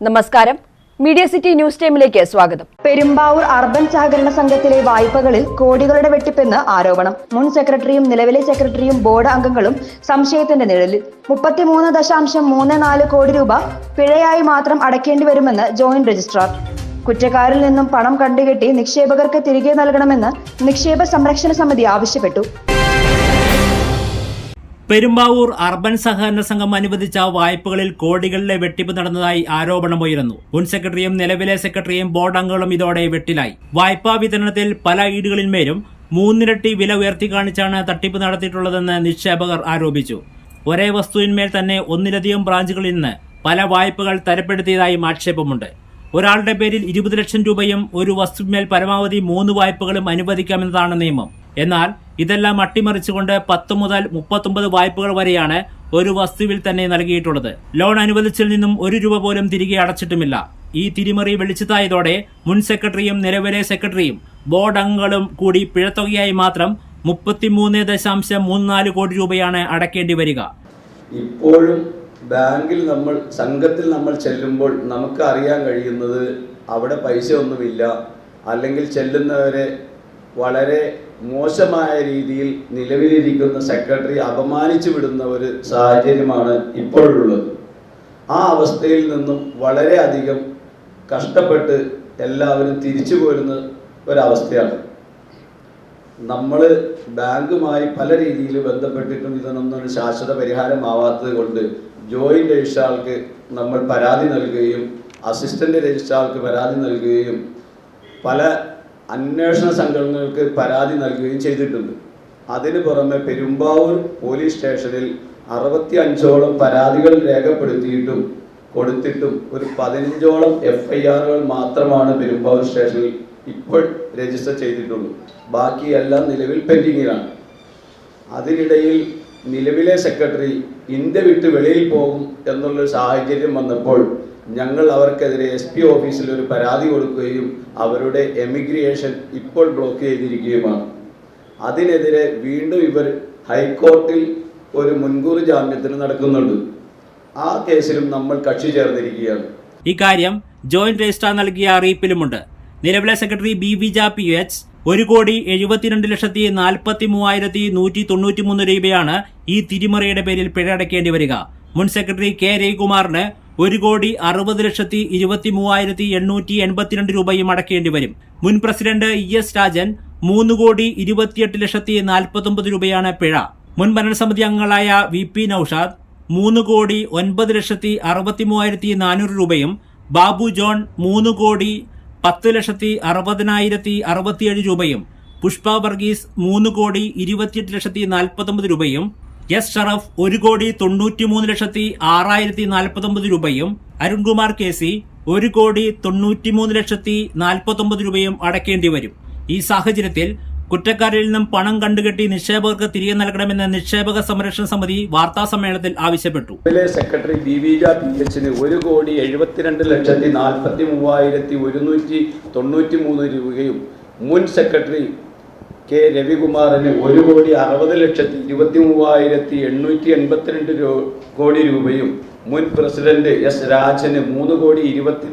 നമസ്കാരം. Media city news ടൈമിലേക്ക് സ്വാഗതം. പെരുമ്പാവൂർ അർബൻ സഹകരണ സംഘത്തിലെ വായ്പകളിൽ കോടികളുടെ വെട്ടിപ്പെന്ന് ആരോപണം. മുൻ സെക്രട്ടറിയും നിലവിലെ സെക്രട്ടറിയും ബോർഡ് അംഗങ്ങളും സംശയത്തിന്റെ നിഴലിൽ. മുപ്പത്തിമൂന്ന് ദശാംശം മൂന്ന് നാല് കോടി രൂപ പിഴയായി മാത്രം അടയ്ക്കേണ്ടി വരുമെന്ന് ജോയിന്റ് രജിസ്ട്രാർ. കുറ്റക്കാരിൽ നിന്നും പണം കണ്ടുകെട്ടി നിക്ഷേപകർക്ക് തിരികെ നൽകണമെന്ന് നിക്ഷേപ സംരക്ഷണ സമിതി ആവശ്യപ്പെട്ടു. പെരുമ്പാവൂർ അർബൻ സഹകരണ സംഘം അനുവദിച്ച വായ്പകളിൽ കോടികളിലെ വെട്ടിപ്പ് നടന്നതായി ആരോപണമുയരുന്നു മുൻ സെക്രട്ടറിയും നിലവിലെ സെക്രട്ടറിയും ബോർഡ് അംഗങ്ങളും ഇതോടെ വെട്ടിലായി. വായ്പാ വിതരണത്തിൽ പല ഈടുകളിന്മേലും മൂന്നിരട്ടി വില ഉയർത്തി കാണിച്ചാണ് തട്ടിപ്പ് നടത്തിയിട്ടുള്ളതെന്ന് നിക്ഷേപകർ ആരോപിച്ചു. ഒരേ വസ്തുവിന്മേൽ തന്നെ ഒന്നിലധികം ബ്രാഞ്ചുകളിൽ നിന്ന് പല വായ്പകൾ തരപ്പെടുത്തിയതായും ആക്ഷേപമുണ്ട്. ഒരാളുടെ പേരിൽ ഇരുപത് ലക്ഷം രൂപയും ഒരു വസ്തുവിന്മേൽ പരമാവധി മൂന്ന് വായ്പകളും അനുവദിക്കാമെന്നതാണ് നിയമം. എന്നാൽ ഇതെല്ലാം അട്ടിമറിച്ചുകൊണ്ട് പത്ത് മുതൽ മുപ്പത്തൊമ്പത് വായ്പകൾ വരെയാണ് ഒരു വസ്തുവിൽ തന്നെ നൽകിയിട്ടുള്ളത്. ലോൺ അനുവദിച്ചിൽ നിന്നും ഒരു രൂപ പോലും തിരികെ അടച്ചിട്ടുമില്ല. ഈ തിരിമറി വെളിച്ചത്തായതോടെ മുൻ സെക്രട്ടറിയും നിലവിലെ സെക്രട്ടറിയും ബോർഡ് അംഗങ്ങളും കൂടി പിഴത്തുകയായി മാത്രം മുപ്പത്തിമൂന്ന് ദശാംശം മൂന്ന് നാല് കോടി രൂപയാണ് അടക്കേണ്ടി വരിക. ഇപ്പോഴും ബാങ്കിൽ നമ്മൾ സംഘത്തിൽ നമ്മൾ ചെല്ലുമ്പോൾ നമുക്ക് അറിയാൻ കഴിയുന്നത് അവിടെ പൈസ ഒന്നുമില്ല. അല്ലെങ്കിൽ ചെല്ലുന്നവരെ വളരെ മോശമായ രീതിയിൽ നിലവിലിരിക്കുന്ന സെക്രട്ടറി അപമാനിച്ചു വിടുന്ന ഒരു സാഹചര്യമാണ് ഇപ്പോഴുള്ളത്. ആ അവസ്ഥയിൽ നിന്നും വളരെയധികം കഷ്ടപ്പെട്ട് എല്ലാവരും തിരിച്ചു പോരുന്ന ഒരവസ്ഥയാണ്. നമ്മൾ ബാങ്കുമായി പല രീതിയിൽ ബന്ധപ്പെട്ടിട്ടും ഇതിനൊന്നും ഒരു ശാശ്വത പരിഹാരമാവാത്തത് കൊണ്ട് ജോയിന്റ് രജിസ്ട്രാൾക്ക് നമ്മൾ പരാതി നൽകുകയും അസിസ്റ്റന്റ് രജിസ്ട്രാൾക്ക് പരാതി നൽകുകയും പല അന്വേഷണ സംഘടനകൾക്ക് പരാതി നൽകുകയും ചെയ്തിട്ടുണ്ട്. അതിനു പുറമെ പെരുമ്പാവൂർ പോലീസ് സ്റ്റേഷനിൽ അറുപത്തി അഞ്ചോളം പരാതികൾ രേഖപ്പെടുത്തിയിട്ടും കൊടുത്തിട്ടും ഒരു പതിനഞ്ചോളം എഫ് ഐ ആറുകൾ മാത്രമാണ് പെരുമ്പാവൂർ സ്റ്റേഷനിൽ ഇപ്പോൾ രജിസ്റ്റർ ചെയ്തിട്ടുള്ളൂ. ബാക്കിയെല്ലാം നിലവിൽ പെൻഡിങ്ങിലാണ്. അതിനിടയിൽ നിലവിലെ സെക്രട്ടറി ഇന്ത്യ വിട്ട് വെളിയിൽ പോകും എന്നുള്ളൊരു സാഹചര്യം വന്നപ്പോൾ ഞങ്ങൾ അവർക്കെതിരെ എസ് പി ഓഫീസിൽ ഒരു പരാതി കൊടുക്കുകയും അവരുടെ എമിഗ്രേഷൻ ഇപ്പോൾ ബ്ലോക്ക് ചെയ്തിരിക്കുകയുമാണ്. അതിനെതിരെ വീണ്ടും ഇവർ ഹൈക്കോർട്ടിൽ ഒരു മുൻകൂർ ജാമ്യത്തിന് നടക്കുന്നുണ്ട്. ആ കേസിലും നമ്മൾ കക്ഷി ചേർന്നിരിക്കുകയാണ്. ഇക്കാര്യം ജോയിന്റ് രജിസ്ട്രാർ നൽകിയ അറിയിപ്പിലുമുണ്ട്. നിലവിലെ സെക്രട്ടറി ബി വി ജാ പി എച്ച് ഒരു കോടി എഴുപത്തിരണ്ട് ലക്ഷത്തി നാൽപ്പത്തി മൂവായിരത്തി നൂറ്റി തൊണ്ണൂറ്റി മൂന്ന് രൂപയാണ് ഈ തിരിമറിയുടെ പേരിൽ പിഴ അടയ്ക്കേണ്ടി വരിക. മുൻ സെക്രട്ടറി കെ രവികുമാറിന് ഒരു കോടി അറുപത് ലക്ഷത്തി ഇരുപത്തി മൂവായിരത്തി എണ്ണൂറ്റി എൺപത്തിരണ്ട് രൂപയും അടക്കേണ്ടി വരും. മുൻ പ്രസിഡന്റ് ഇ എസ് രാജൻ മൂന്ന് കോടി ഇരുപത്തിയെട്ട് ലക്ഷത്തി നാൽപ്പത്തൊമ്പത് രൂപയാണ് പിഴ. മുൻ ഭരണസമിതി അംഗങ്ങളായ വി പി നൌഷാദ് മൂന്ന് കോടി ഒൻപത് ലക്ഷത്തി അറുപത്തി മൂവായിരത്തി നാനൂറ് രൂപയും ബാബു ജോൺ മൂന്ന് കോടി പത്ത് ലക്ഷത്തി അറുപതിനായിരത്തി അറുപത്തിയേഴ് രൂപയും പുഷ്പ വർഗീസ് മൂന്ന് കോടി ഇരുപത്തിയെട്ട് ലക്ഷത്തി നാൽപ്പത്തൊമ്പത് രൂപയും എസ് ഷറഫ് ഒരു കോടി തൊണ്ണൂറ്റിമൂന്ന് ലക്ഷത്തി ആറായിരത്തി നാൽപ്പത്തൊമ്പത് രൂപയും അരുൺകുമാർ കെ സി ഒരു കോടി തൊണ്ണൂറ്റിമൂന്ന് ലക്ഷത്തി നാൽപ്പത്തൊമ്പത് രൂപയും അടയ്ക്കേണ്ടി വരും. ഈ സാഹചര്യത്തിൽ കുറ്റക്കാരിൽ നിന്നും പണം കണ്ടുകെട്ടി നിക്ഷേപകർക്ക് തിരികെ നൽകണമെന്ന് നിക്ഷേപക സംരക്ഷണ സമിതി വാർത്താ സമ്മേളനത്തിൽ ആവശ്യപ്പെട്ടു. സെക്രട്ടറി ബി വി ജ പി എച്ചിന് ഒരു കോടി എഴുപത്തിരണ്ട് ലക്ഷത്തി നാൽപ്പത്തി മൂവായിരത്തി ഒരുന്നൂറ്റി തൊണ്ണൂറ്റി മൂന്ന് രൂപയും മുൻ സെക്രട്ടറി കെ രവികുമാറിന് ഒരു കോടി അറുപത് ലക്ഷത്തി ഇരുപത്തി മൂവായിരത്തി എണ്ണൂറ്റി എൺപത്തിരണ്ട് കോടി രൂപയും മുൻ പ്രസിഡന്റ് എസ് രാജന് മൂന്ന് കോടി ഇരുപത്തി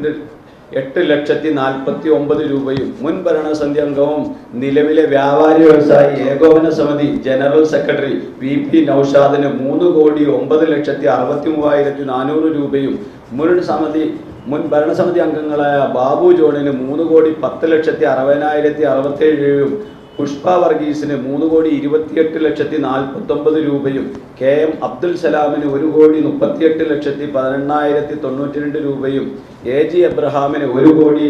എട്ട് ലക്ഷത്തി നാൽപ്പത്തി ഒമ്പത് രൂപയും മുൻ ഭരണസമിതി അംഗവും നിലവിലെ വ്യാപാരി വ്യവസായി ഏകോപന സമിതി ജനറൽ സെക്രട്ടറി വി പി നൌഷാദിന് മൂന്ന് കോടി ഒമ്പത് ലക്ഷത്തി അറുപത്തി മൂവായിരത്തി നാനൂറ് രൂപയും മുൻ സമിതി മുൻ ഭരണസമിതി അംഗങ്ങളായ ബാബു ജോണിന് മൂന്ന് കോടി പത്ത് ലക്ഷത്തി അറുപതിനായിരത്തി അറുപത്തേഴ് രൂപയും പുഷ്പ വർഗീസിന് മൂന്ന് കോടി ഇരുപത്തിയെട്ട് ലക്ഷത്തി നാൽപ്പത്തൊമ്പത് രൂപയും കെ എം അബ്ദുൽ സലാമിന് ഒരു കോടി മുപ്പത്തിയെട്ട് ലക്ഷത്തി പതിനെണ്ണായിരത്തി തൊണ്ണൂറ്റി രണ്ട് രൂപയും എ ജി എബ്രഹാമിന് ഒരു കോടി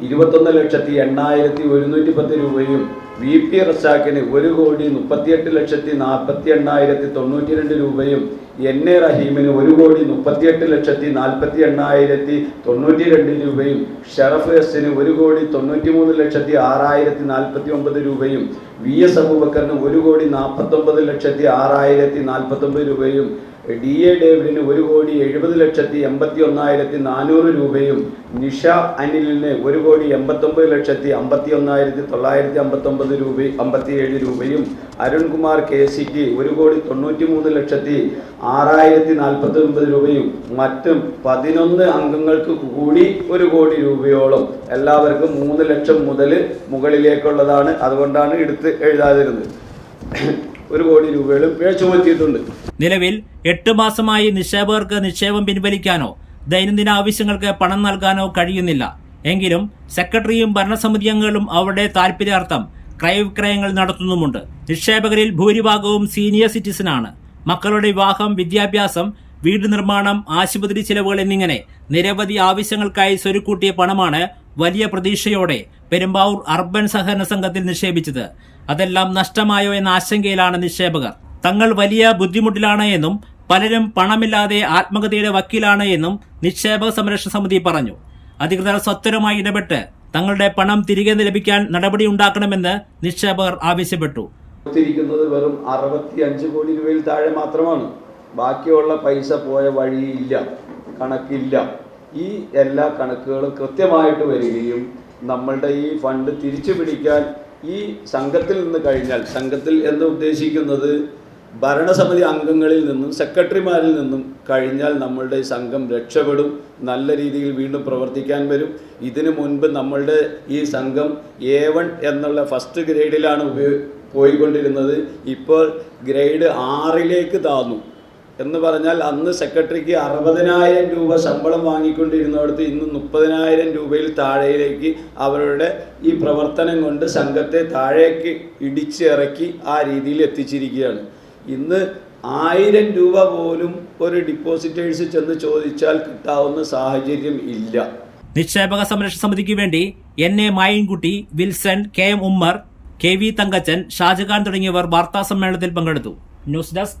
ഇരുപത്തൊന്ന് ലക്ഷത്തി എണ്ണായിരത്തി ഒരുന്നൂറ്റി പത്ത് രൂപയും വി പി റസാഖിന് ഒരു കോടി മുപ്പത്തിയെട്ട് ലക്ഷത്തി നാൽപ്പത്തി എണ്ണായിരത്തി തൊണ്ണൂറ്റി രണ്ട് രൂപയും എൻ എ റഹീമിന് ഒരു കോടി മുപ്പത്തിയെട്ട് ലക്ഷത്തി നാൽപ്പത്തി എണ്ണായിരത്തി തൊണ്ണൂറ്റി രണ്ട് രൂപയും ഷറഫ് എസിന് ഒരു കോടി തൊണ്ണൂറ്റി മൂന്ന് ലക്ഷത്തി ആറായിരത്തി നാൽപ്പത്തി ഒമ്പത് രൂപയും വി എസ് അബൂബക്കറിന് ഒരു കോടി നാൽപ്പത്തൊമ്പത് ലക്ഷത്തി ആറായിരത്തി നാൽപ്പത്തൊമ്പത് രൂപയും ഡി എ ഡേവിഡിന് ഒരു കോടി എഴുപത് ലക്ഷത്തി എൺപത്തി ഒന്നായിരത്തി നാനൂറ് രൂപയും നിഷ അനിലിന് ഒരു കോടി എൺപത്തൊമ്പത് ലക്ഷത്തി അമ്പത്തി ഒന്നായിരത്തി തൊള്ളായിരത്തി അമ്പത്തൊമ്പത് രൂപ അമ്പത്തിയേഴ് രൂപയും അരുൺകുമാർ കെ സിക്ക് ഒരു കോടി തൊണ്ണൂറ്റി മൂന്ന് ലക്ഷത്തി ആറായിരത്തി നാൽപ്പത്തി ഒൻപത് രൂപയും മറ്റും പതിനൊന്ന് അംഗങ്ങൾക്ക് കൂടി ഒരു കോടി രൂപയോളം എല്ലാവർക്കും മൂന്ന് ലക്ഷം മുതൽ മുകളിലേക്കുള്ളതാണ് അതുകൊണ്ടാണ് എടുത്ത് എഴുതാതിരുന്നത്. ഒരു കോടി രൂപയോളം പിഴ ചുമത്തിയിട്ടുണ്ട്. നിലവിൽ എട്ട് മാസമായി നിക്ഷേപകർക്ക് നിക്ഷേപം പിൻവലിക്കാനോ ദൈനംദിന ആവശ്യങ്ങൾക്ക് പണം നൽകാനോ കഴിയുന്നില്ല. എങ്കിലും സെക്രട്ടറിയും ഭരണസമിതി അംഗങ്ങളും അവരുടെ താൽപര്യാർത്ഥം ക്രയവിക്രയങ്ങൾ നടത്തുന്നുമുണ്ട്. നിക്ഷേപകരിൽ ഭൂരിഭാഗവും സീനിയർ സിറ്റിസനാണ് മക്കളുടെ വിവാഹം വിദ്യാഭ്യാസം വീട് നിർമ്മാണം ആശുപത്രി ചിലവുകൾ എന്നിങ്ങനെ നിരവധി ആവശ്യങ്ങൾക്കായി സ്വരുക്കൂട്ടിയ പണമാണ് വലിയ പ്രതീക്ഷയോടെ പെരുമ്പാവൂർ അർബൻ സഹകരണ സംഘത്തിൽ നിക്ഷേപിച്ചത്. അതെല്ലാം നഷ്ടമായോ എന്ന ആശങ്കയിലാണ് നിക്ഷേപകർ. തങ്ങൾ വലിയ ബുദ്ധിമുട്ടിലാണ് എന്നും പലരും പണമില്ലാതെ ആത്മഹത്യയുടെ വക്കീലാണ് എന്നും നിക്ഷേപക സംരക്ഷണ സമിതി പറഞ്ഞു. അധികൃതർ സത്വരമായി ഇടപെട്ട് തങ്ങളുടെ പണം തിരികെ ലഭിക്കാൻ നടപടി ഉണ്ടാക്കണമെന്ന് നിക്ഷേപകർ ആവശ്യപ്പെട്ടു. വെറും അറുപത്തി അഞ്ച് കോടി രൂപയിൽ താഴെ മാത്രമാണ്. ബാക്കിയുള്ള പൈസ പോയ വഴിയില്ല കണക്കില്ല. ഈ എല്ലാ കണക്കുകളും കൃത്യമായിട്ട് വരികയും നമ്മളുടെ ഈ ഫണ്ട് തിരിച്ചു പിടിക്കാൻ ഈ സംഘത്തിൽ നിന്ന് കഴിഞ്ഞാൽ സംഘത്തിൽ എന്ന് ഉദ്ദേശിക്കുന്നത് ഭരണസമിതി അംഗങ്ങളിൽ നിന്നും സെക്രട്ടറിമാരിൽ നിന്നും കഴിഞ്ഞാൽ നമ്മളുടെ സംഘം രക്ഷപ്പെടും നല്ല രീതിയിൽ വീണ്ടും പ്രവർത്തിക്കാൻ വരും. ഇതിനു മുൻപ് നമ്മളുടെ ഈ സംഘം എ വൺ എന്നുള്ള ഫസ്റ്റ് ഗ്രേഡിലാണ് ഉപയോഗ പോയിക്കൊണ്ടിരുന്നത്. ഇപ്പോൾ ഗ്രേഡ് ആറിലേക്ക് താന്നു. എന്ന് പറഞ്ഞാൽ അന്ന് സെക്രട്ടറിക്ക് അറുപതിനായിരം രൂപ ശമ്പളം വാങ്ങിക്കൊണ്ടിരുന്നിടത്ത് ഇന്ന് മുപ്പതിനായിരം രൂപയിൽ താഴയിലേക്ക് അവരുടെ ഈ പ്രവർത്തനം കൊണ്ട് സംഘത്തെ താഴേക്ക് ഇടിച്ചിറക്കി ആ രീതിയിൽ എത്തിച്ചിരിക്കുകയാണ്. ഇന്ന് ആയിരം രൂപ പോലും ഒരു ഡിപ്പോസിറ്റേഴ്സ് ചെന്ന് ചോദിച്ചാൽ കിട്ടാവുന്ന സാഹചര്യം ഇല്ല. നിക്ഷേപക സംരക്ഷണ സമിതിക്ക് വേണ്ടി N A Mayankutty Wilson K M Ummer K V Thankachan Shajahan തുടങ്ങിയവർ വാർത്താ സമ്മേളനത്തിൽ പങ്കെടുത്തു. News desk